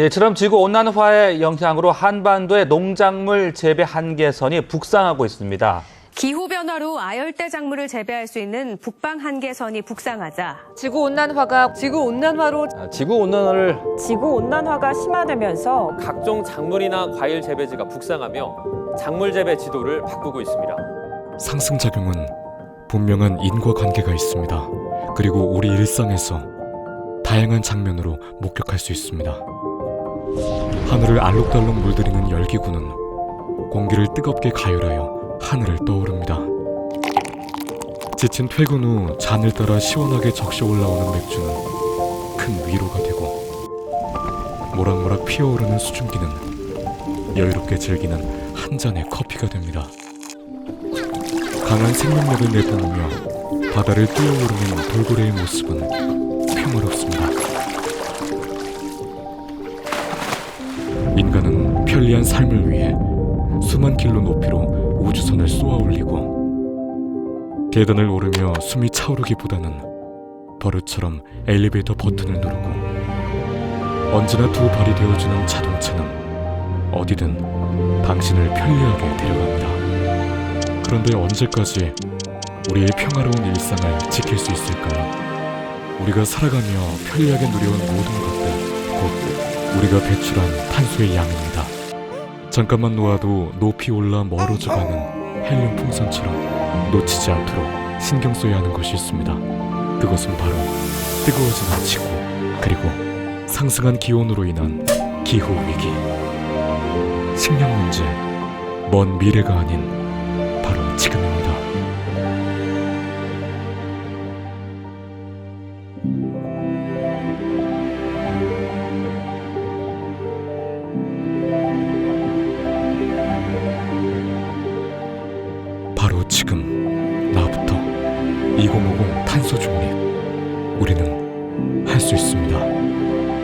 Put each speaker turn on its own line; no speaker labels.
네, 이처럼 지구 온난화의 영향으로 한반도의 농작물 재배 한계선이 북상하고 있습니다.
기후변화로 아열대 작물을 재배할 수 있는 북방 한계선이 북상하자
지구 온난화가
지구 온난화로
아, 지구 온난화를
지구 온난화가 심화되면서
각종 작물이나 과일 재배지가 북상하며 작물 재배 지도를 바꾸고 있습니다.
상승작용은 분명한 인과관계가 있습니다. 그리고 우리 일상에서 다양한 장면으로 목격할 수 있습니다. 하늘을 알록달록 물들이는 열기구는 공기를 뜨겁게 가열하여 하늘을 떠오릅니다. 지친 퇴근 후 잔을 따라 시원하게 적셔 올라오는 맥주는 큰 위로가 되고 모락모락 피어오르는 수증기는 여유롭게 즐기는 한 잔의 커피가 됩니다. 강한 생명력을 내뿜으며 바다를 뛰어오르는 돌고래의 모습은 평화롭습니다. 인간은 편리한 삶을 위해 수만 킬로 높이로 우주선을 쏘아 올리고 계단을 오르며 숨이 차오르기보다는 버릇처럼 엘리베이터 버튼을 누르고 언제나 두 발이 되어주는 자동차는 어디든 당신을 편리하게 데려갑니다. 그런데 언제까지 우리의 평화로운 일상을 지킬 수 있을까요? 우리가 살아가며 편리하게 누려온 모든 것들, 곧 우리가 배출한 탄소의 양입니다. 잠깐만 놓아도 높이 올라 멀어져가는 헬륨 풍선처럼 놓치지 않도록 신경 써야 하는 것이 있습니다. 그것은 바로 뜨거워지는 지구, 그리고 상승한 기온으로 인한 기후 위기. 식량 문제, 먼 미래가 아닌 바로 지금입니다. 바로 지금 나부터 2050 탄소 중립 우리는 할 수 있습니다.